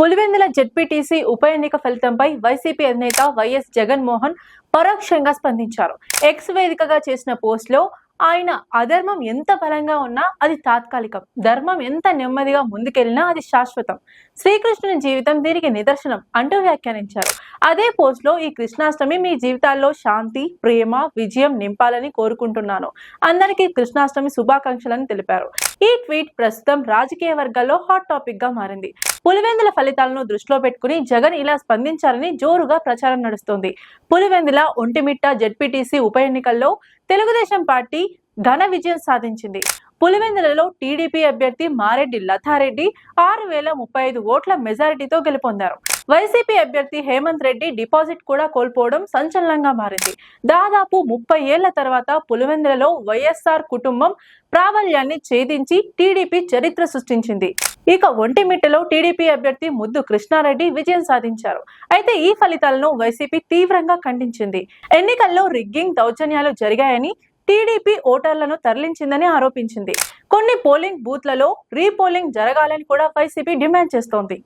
Pulivendula ZPTC ఉప ఎన్నిక ఫలితంపై వైసీపీ అధినేత వైఎస్ జగన్మోహన్ పరోక్షంగా స్పందించారు. ఎక్స్ వేదికగా చేసిన పోస్ట్లో ఆయన అధర్మం ఎంత బలంగా ఉన్నా అది తాత్కాలికం. ధర్మం ఎంత నెమ్మదిగా ముందుకెళ్ళినా అది శాశ్వతం. శ్రీకృష్ణుని జీవితం దీనికి నిదర్శనం అంటూ వ్యాఖ్యానించారు. అదే పోస్ట్లో ఈ కృష్ణాష్టమి మీ జీవితాల్లో శాంతి ప్రేమ విజయం నింపాలని కోరుకుంటున్నాను. అందరికీ కృష్ణాష్టమి శుభాకాంక్షలను తెలిపారు. ఈ ట్వీట్ ప్రస్తుతం రాజకీయ వర్గాల్లో హాట్ టాపిక్గా మారింది. పులివెందుల ఫలితాలను దృష్టిలో పెట్టుకుని జగన్ ఇలా స్పందించాలని జోరుగా ప్రచారం నడుస్తోంది. పులివెందుల ఒంటిమిట్ట జెడ్పీటీసీ ఉప ఎన్నికల్లో తెలుగుదేశం పార్టీ ఘన విజయం సాధించింది. పులివెందులలో టీడీపీ అభ్యర్థి మారెడ్డి లతారెడ్డి ఆరు వేల ముప్పై ఐదు ఓట్ల మెజారిటీతో గెలుపొందారు. వైసీపీ అభ్యర్థి హేమంత్ రెడ్డి డిపాజిట్ కూడా కోల్పోవడం సంచలనంగా మారింది. దాదాపు ముప్పై ఏళ్ళ తర్వాత పులివెందులలో వైఎస్ఆర్ కుటుంబం ప్రాబల్యాన్ని ఛేదించి టీడీపీ చరిత్ర సృష్టించింది. ఇక ఒంటిమిట్టలో టీడీపీ అభ్యర్థి ముద్దు కృష్ణారెడ్డి విజయం సాధించారు. అయితే ఈ ఫలితాలను వైసీపీ తీవ్రంగా ఖండించింది. ఎన్నికల్లో రిగ్గింగ్ దౌర్జన్యాలు జరిగాయని టీడీపీ ఓటర్లను తరలించిందని ఆరోపించింది. కొన్ని పోలింగ్ బూత్లలో రీపోలింగ్ జరగాలని కూడా వైసీపీ డిమాండ్ చేస్తోంది.